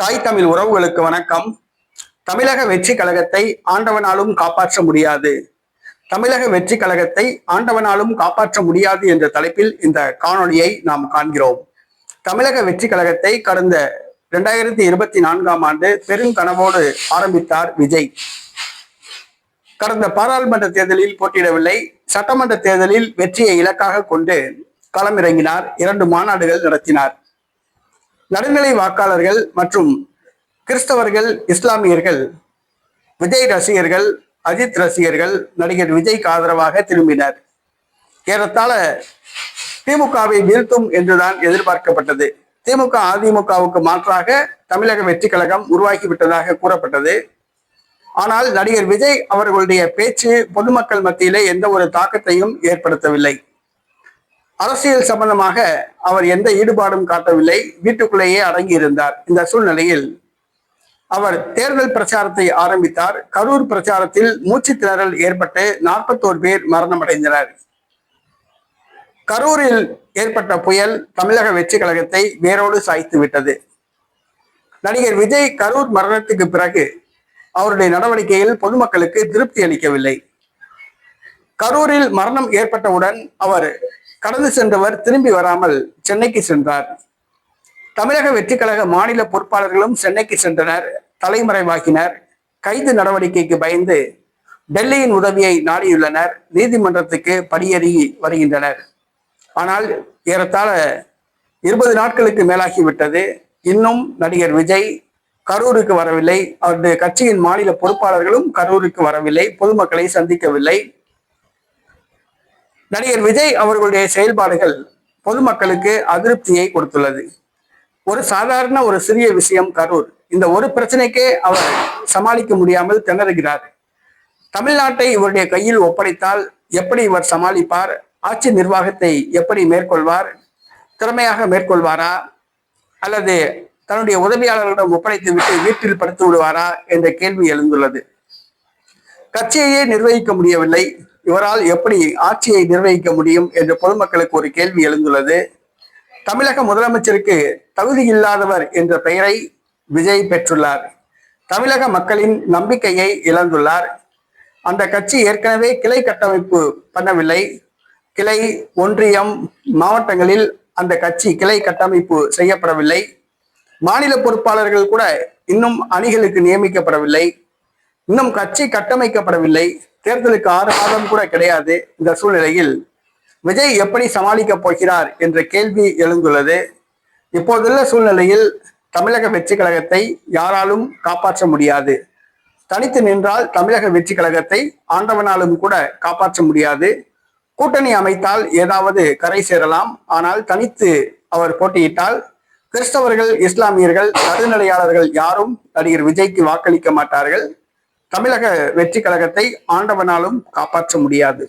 தாய் தமிழ் உறவுகளுக்கு வணக்கம். தமிழக வெற்றி கழகத்தை ஆண்டவனாலும் காப்பாற்ற முடியாது. தமிழக வெற்றி கழகத்தை ஆண்டவனாலும் காப்பாற்ற முடியாது என்ற தலைப்பில் இந்த காணொளியை நாம் காண்கிறோம். தமிழக வெற்றி கழகத்தை கடந்த இரண்டாயிரத்தி இருபத்தி நான்காம் ஆண்டு பெருங்கனவோடு ஆரம்பித்தார் விஜய். கடந்த பாராளுமன்ற தேர்தலில் போட்டியிடவில்லை. சட்டமன்ற தேர்தலில் வெற்றியை இலக்காக கொண்டு களமிறங்கினார். இரண்டு மாநாடுகள் நடத்தினார். நடுநிலை வாக்காளர்கள் மற்றும் கிறிஸ்தவர்கள் இஸ்லாமியர்கள் விஜய் ரசிகர்கள் அஜித் ரசிகர்கள் நடிகர் விஜய்க்கு ஆதரவாக திரும்பினர். ஏறத்தாழ திமுகவை வீழ்த்தும் என்றுதான் எதிர்பார்க்கப்பட்டது. திமுக அதிமுகவுக்கு மாற்றாக தமிழக வெற்றி கழகம் உருவாகிவிட்டதாக கூறப்பட்டது. ஆனால் நடிகர் விஜய் அவர்களுடைய பேச்சு பொதுமக்கள் மத்தியிலே எந்த ஒரு தாக்கத்தையும் ஏற்படுத்தவில்லை. அரசியல் சம்பந்தமாக அவர் எந்த ஈடுபாடும் காட்டவில்லை. வீட்டுக்குள்ளேயே அடங்கி இருந்தார். இந்த சூழ்நிலையில் அவர் தேர்தல் பிரச்சாரத்தை ஆரம்பித்தார். கரூர் பிரச்சாரத்தில் மூச்சு திணறல் ஏற்பட்டு நாற்பத்தோரு பேர் மரணமடைந்தனர். கரூரில் ஏற்பட்ட புயல் தமிழக வெற்றி கழகத்தை வேரோடு சாய்த்து விட்டது. நடிகர் விஜய் கரூர் மரணத்துக்கு பிறகு அவருடைய நடவடிக்கையில் பொதுமக்களுக்கு திருப்தி அளிக்கவில்லை. கரூரில் மரணம் ஏற்பட்டவுடன் அவர் கடந்து சென்றவர் திரும்பி வராமல் சென்னைக்கு சென்றார். தமிழக வெற்றி கழக மாநில பொறுப்பாளர்களும் சென்னைக்கு சென்றனர் தலைமறைவாகினர் கைது நடவடிக்கைக்கு பயந்து டெல்லியின் உதவியை நாடியுள்ளனர் நீதிமன்றத்துக்கு படியேறி வருகின்றனர். ஆனால் ஏறத்தாழ இருபது நாட்களுக்கு மேலாகிவிட்டது இன்னும் நடிகர் விஜய் கரூருக்கு வரவில்லை. அவருடைய கட்சியின் மாநில பொறுப்பாளர்களும் கரூருக்கு வரவில்லை. பொதுமக்களை சந்திக்கவில்லை. நடிகர் விஜய் அவர்களுடைய செயல்பாடுகள் பொதுமக்களுக்கு அதிருப்தியை கொடுத்துள்ளது. ஒரு சாதாரண ஒரு சிறிய விஷயம் கரூர். இந்த ஒரு பிரச்சனைக்கே அவர் சமாளிக்க முடியாமல் திணறுகிறார். தமிழ்நாட்டை இவருடைய கையில் ஒப்படைத்தால் எப்படி இவர் சமாளிப்பார்? ஆட்சி நிர்வாகத்தை எப்படி மேற்கொள்வார்? திறமையாக மேற்கொள்வாரா? அல்லது தன்னுடைய உதவியாளர்களிடம் ஒப்படைத்து விட்டு வீட்டில் படுத்து விடுவாரா? என்ற கேள்வி எழுந்துள்ளது. கட்சியையே நிர்வகிக்க முடியவில்லை. இவரால் எப்படி ஆட்சியை நிர்வகிக்க முடியும் என்று பொதுமக்களுக்கு ஒரு கேள்வி எழுந்துள்ளது. தமிழக முதலமைச்சருக்கு தகுதி இல்லாதவர் என்ற பெயரை விஜய் பெற்றுள்ளார். தமிழக மக்களின் நம்பிக்கையை இழந்துள்ளார். அந்த கட்சி ஏற்கனவே கிளை கட்டமைப்பு பண்ணவில்லை. கிளை ஒன்றியம் மாவட்டங்களில் அந்த கட்சி கிளை கட்டமைப்பு செய்யப்படவில்லை. மாநில பொறுப்பாளர்கள் கூட இன்னும் அணிகளுக்கு நியமிக்கப்படவில்லை. இன்னும் கட்சி கட்டமைக்கப்படவில்லை. தேர்தலுக்கு ஆறு மாதம் கூட கிடையாது இந்த சூழ்நிலையில். விஜய் எப்படி சமாளிக்கப் போகிறார் என்ற கேள்வி எழுந்துள்ளது. இப்போதுள்ள சூழ்நிலையில் தமிழக வெற்றி கழகத்தை யாராலும் காப்பாற்ற முடியாது. தனித்து நின்றால் தமிழக வெற்றி கழகத்தை ஆண்டவனாலும் கூட காப்பாற்ற முடியாது. கூட்டணி அமைத்தால் ஏதாவது கரை சேரலாம். ஆனால் தனித்து அவர் போட்டியிட்டால் கிறிஸ்தவர்கள் இஸ்லாமியர்கள் நடுநிலையாளர்கள் யாரும் நடிகர் விஜய்க்கு வாக்களிக்க மாட்டார்கள். தமிழக வெற்றி கழகத்தை ஆண்டவனாலும் காப்பாற்ற முடியாது.